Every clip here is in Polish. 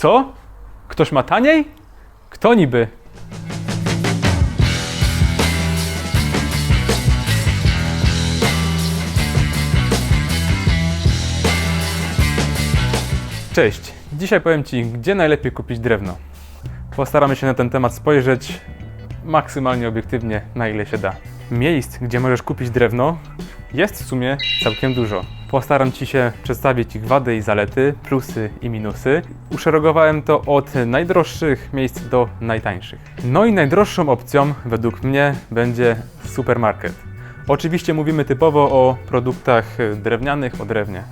Co? Ktoś ma taniej? Kto niby? Cześć. Dzisiaj powiem Ci, gdzie najlepiej kupić drewno. Postaramy się na ten temat spojrzeć maksymalnie obiektywnie, na ile się da. Miejsc, gdzie możesz kupić drewno, jest w sumie całkiem dużo. Postaram Ci się przedstawić ich wady i zalety, plusy i minusy. Uszeregowałem to od najdroższych miejsc do najtańszych. No i najdroższą opcją, według mnie, będzie supermarket. Oczywiście mówimy typowo o produktach drewnianych, o drewnie.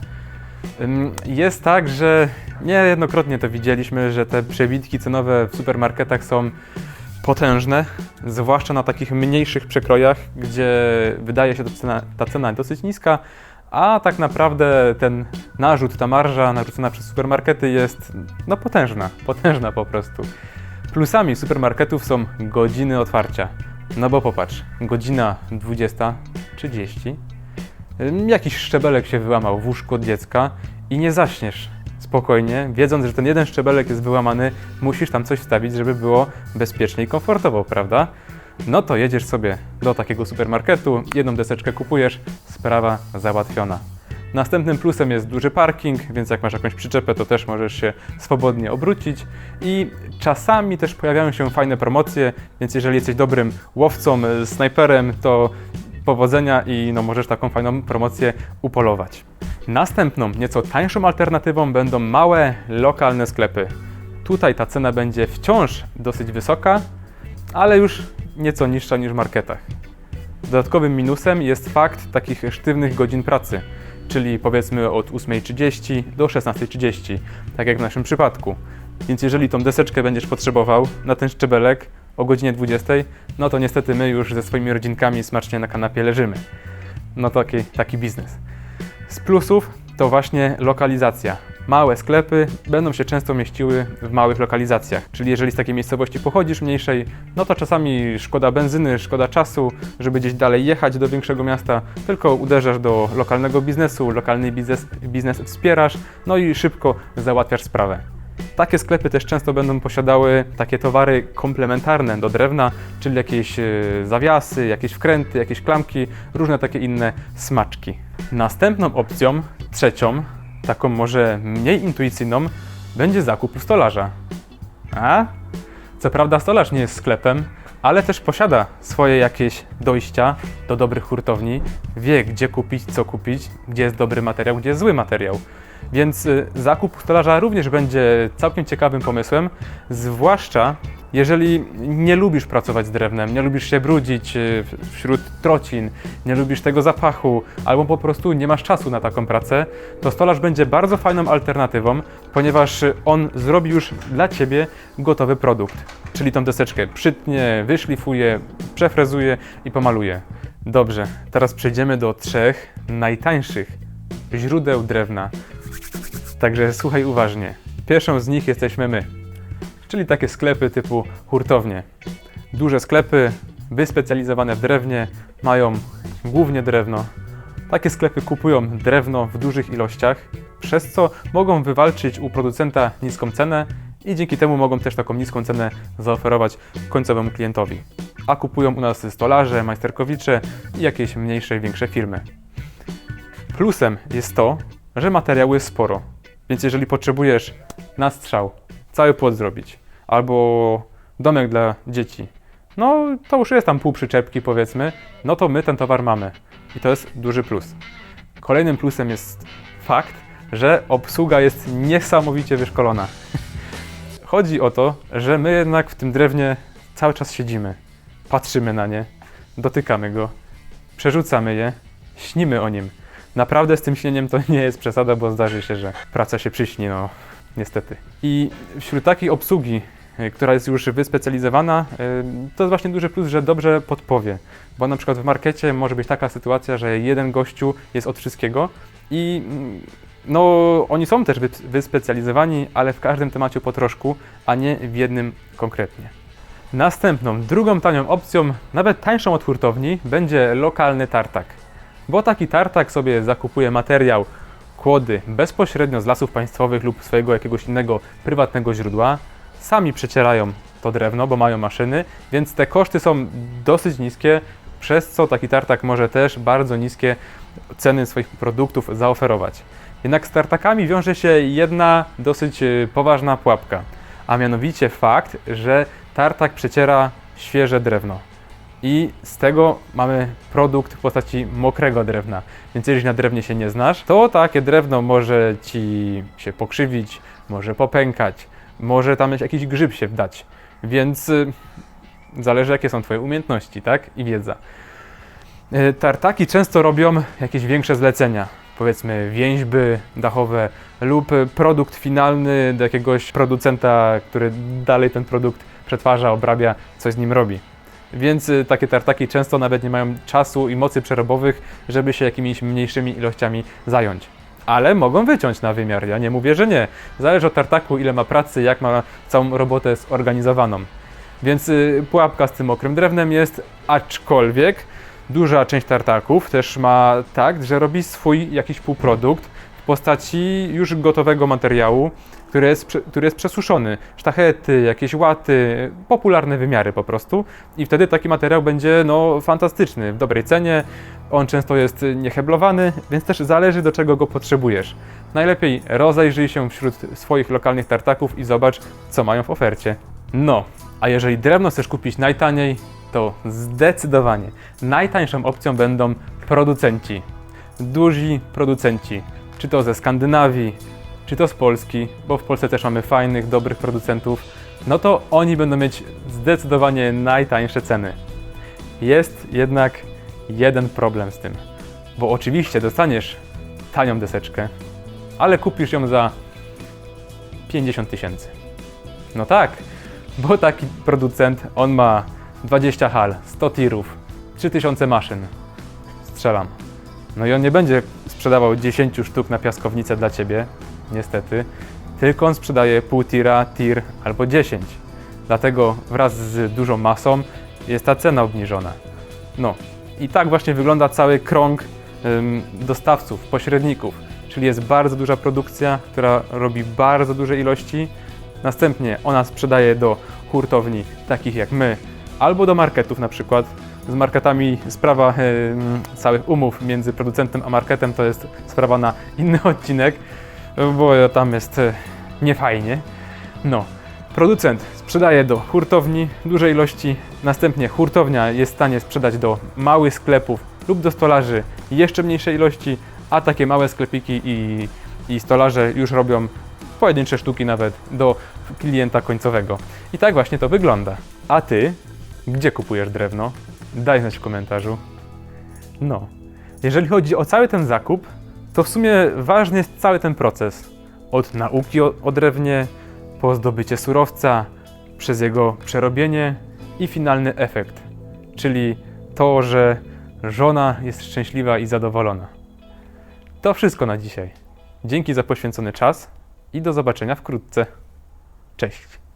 Jest tak, że niejednokrotnie to widzieliśmy, że te przebitki cenowe w supermarketach są potężne, zwłaszcza na takich mniejszych przekrojach, gdzie wydaje się ta cena, ta cena dosyć niska, a tak naprawdę ten narzut, ta marża narzucona przez supermarkety jest no potężna, potężna po prostu. Plusami supermarketów są godziny otwarcia. No bo popatrz, godzina 20.30, Ym, Jakiś szczebelek się wyłamał w łóżku od dziecka i nie zaśniesz spokojnie, wiedząc, że ten jeden szczebelek jest wyłamany, musisz tam coś wstawić, żeby było bezpiecznie i komfortowo, prawda? No to jedziesz sobie do takiego supermarketu, jedną deseczkę kupujesz, sprawa załatwiona. Następnym plusem jest duży parking, więc jak masz jakąś przyczepę, to też możesz się swobodnie obrócić. I czasami też pojawiają się fajne promocje, więc jeżeli jesteś dobrym łowcą, y, snajperem, to powodzenia i no, możesz taką fajną promocję upolować. Następną, nieco tańszą alternatywą będą małe, lokalne sklepy. Tutaj ta cena będzie wciąż dosyć wysoka, ale już nieco niższa niż w marketach. Dodatkowym minusem jest fakt takich sztywnych godzin pracy, czyli powiedzmy od 8.30 do 16.30, tak jak w naszym przypadku. Więc jeżeli tą deseczkę będziesz potrzebował na ten szczebelek o godzinie 20, no to niestety my już ze swoimi rodzinkami smacznie na kanapie leżymy. No taki, taki biznes. Z plusów to właśnie lokalizacja. Małe sklepy będą się często mieściły w małych lokalizacjach, czyli jeżeli z takiej miejscowości pochodzisz mniejszej, no to czasami szkoda benzyny, szkoda czasu, żeby gdzieś dalej jechać do większego miasta, tylko uderzasz do lokalnego biznesu, lokalny biznes, biznes wspierasz, no i szybko załatwiasz sprawę. Takie sklepy też często będą posiadały takie towary komplementarne do drewna, czyli jakieś e, zawiasy, jakieś wkręty, jakieś klamki, różne takie inne smaczki. Następną opcją, trzecią, taką może mniej intuicyjną, będzie zakup stolarza. A? Co prawda stolarz nie jest sklepem, ale też posiada swoje jakieś dojścia do dobrych hurtowni, wie gdzie kupić, co kupić, gdzie jest dobry materiał, gdzie jest zły materiał. Więc y, zakup stolarza również będzie całkiem ciekawym pomysłem, zwłaszcza jeżeli nie lubisz pracować z drewnem, nie lubisz się brudzić y, wśród trocin, nie lubisz tego zapachu, albo po prostu nie masz czasu na taką pracę, to stolarz będzie bardzo fajną alternatywą, ponieważ on zrobi już dla Ciebie gotowy produkt. Czyli tą deseczkę przytnie, wyszlifuje, przefrezuje i pomaluje. Dobrze, teraz przejdziemy do trzech najtańszych źródeł drewna. Także słuchaj uważnie. Pierwszą z nich jesteśmy my, czyli takie sklepy typu hurtownie. Duże sklepy wyspecjalizowane w drewnie mają głównie drewno. Takie sklepy kupują drewno w dużych ilościach, przez co mogą wywalczyć u producenta niską cenę i dzięki temu mogą też taką niską cenę zaoferować końcowemu klientowi. A kupują u nas stolarze, majsterkowicze i jakieś mniejsze i większe firmy. Plusem jest to, że materiału jest sporo. Więc jeżeli potrzebujesz na strzał cały płot zrobić, albo domek dla dzieci, no to już jest tam pół przyczepki powiedzmy, no to my ten towar mamy. I to jest duży plus. Kolejnym plusem jest fakt, że obsługa jest niesamowicie wyszkolona. Chodzi o to, że my jednak w tym drewnie cały czas siedzimy, patrzymy na nie, dotykamy go, przerzucamy je, śnimy o nim. Naprawdę z tym śnieniem to nie jest przesada, bo zdarzy się, że praca się przyśni, no niestety. I wśród takiej obsługi, y, która jest już wyspecjalizowana, y, to jest właśnie duży plus, że dobrze podpowie. Bo na przykład w markecie może być taka sytuacja, że jeden gościu jest od wszystkiego i mm, no, oni są też wy- wyspecjalizowani, ale w każdym temacie po troszku, a nie w jednym konkretnie. Następną, drugą tanią opcją, nawet tańszą od hurtowni, będzie lokalny tartak. Bo taki tartak sobie zakupuje materiał kłody bezpośrednio z lasów państwowych lub swojego jakiegoś innego prywatnego źródła, sami przecierają to drewno, bo mają maszyny, więc te koszty są dosyć niskie, przez co taki tartak może też bardzo niskie ceny swoich produktów zaoferować. Jednak z tartakami wiąże się jedna dosyć e, poważna pułapka, a mianowicie fakt, że tartak przeciera świeże drewno. I z tego mamy produkt w postaci mokrego drewna. Więc jeżeli na drewnie się nie znasz, to takie drewno może ci się pokrzywić, może popękać, może tam jakiś grzyb się wdać. Więc y, zależy jakie są Twoje umiejętności, tak? I wiedza. Y, Tartaki często robią jakieś większe zlecenia, powiedzmy więźby dachowe lub produkt finalny do jakiegoś producenta, który dalej ten produkt przetwarza, obrabia, coś z nim robi. Więc y, takie tartaki często nawet nie mają czasu i mocy przerobowych, żeby się jakimiś mniejszymi ilościami zająć. Ale mogą wyciąć na wymiar, ja nie mówię, że nie. Zależy od tartaku, ile ma pracy, jak ma całą robotę zorganizowaną. Więc y, pułapka z tym mokrym drewnem jest, aczkolwiek duża część tartaków też ma tak, że robi swój jakiś półprodukt postaci już gotowego materiału, który jest, który jest przesuszony. Sztachety, jakieś łaty, popularne wymiary po prostu. I wtedy taki materiał będzie no, fantastyczny, w dobrej cenie. On często jest nieheblowany, więc też zależy do czego go potrzebujesz. Najlepiej rozejrzyj się wśród swoich lokalnych tartaków i zobacz, co mają w ofercie. No, a jeżeli drewno chcesz kupić najtaniej, to zdecydowanie najtańszą opcją będą producenci. Duzi producenci, czy to ze Skandynawii, czy to z Polski, bo w Polsce też mamy fajnych, dobrych producentów, no to oni będą mieć zdecydowanie najtańsze ceny. Jest jednak jeden problem z tym, bo oczywiście dostaniesz tanią deseczkę, ale kupisz ją za 50 tysięcy. No tak, bo taki producent, on ma 20 hal, 100 tirów, 3000 maszyn. Strzelam. No i on nie będzie sprzedawał 10 sztuk na piaskownicę dla ciebie, niestety, tylko on sprzedaje pół tira, tir albo 10. Dlatego wraz z dużą masą jest ta cena obniżona. No i tak właśnie wygląda cały krąg ym, dostawców, pośredników. Czyli jest bardzo duża produkcja, która robi bardzo duże ilości. Następnie ona sprzedaje do hurtowni takich jak my, albo do marketów na przykład. Z marketami sprawa ym, całych umów między producentem a marketem to jest sprawa na inny odcinek, bo tam jest e, niefajnie. No, producent sprzedaje do hurtowni duże ilości, następnie hurtownia jest w stanie sprzedać do małych sklepów lub do stolarzy jeszcze mniejsze ilości, a takie małe sklepiki i, i stolarze już robią pojedyncze sztuki nawet do klienta końcowego. I tak właśnie to wygląda. A ty, gdzie kupujesz drewno? Daj znać w komentarzu. No, jeżeli chodzi o cały ten zakup, to w sumie ważny jest cały ten proces. Od nauki o, o drewnie, po zdobycie surowca, przez jego przerobienie i finalny efekt, czyli to, że żona jest szczęśliwa i zadowolona. To wszystko na dzisiaj. Dzięki za poświęcony czas i do zobaczenia wkrótce. Cześć.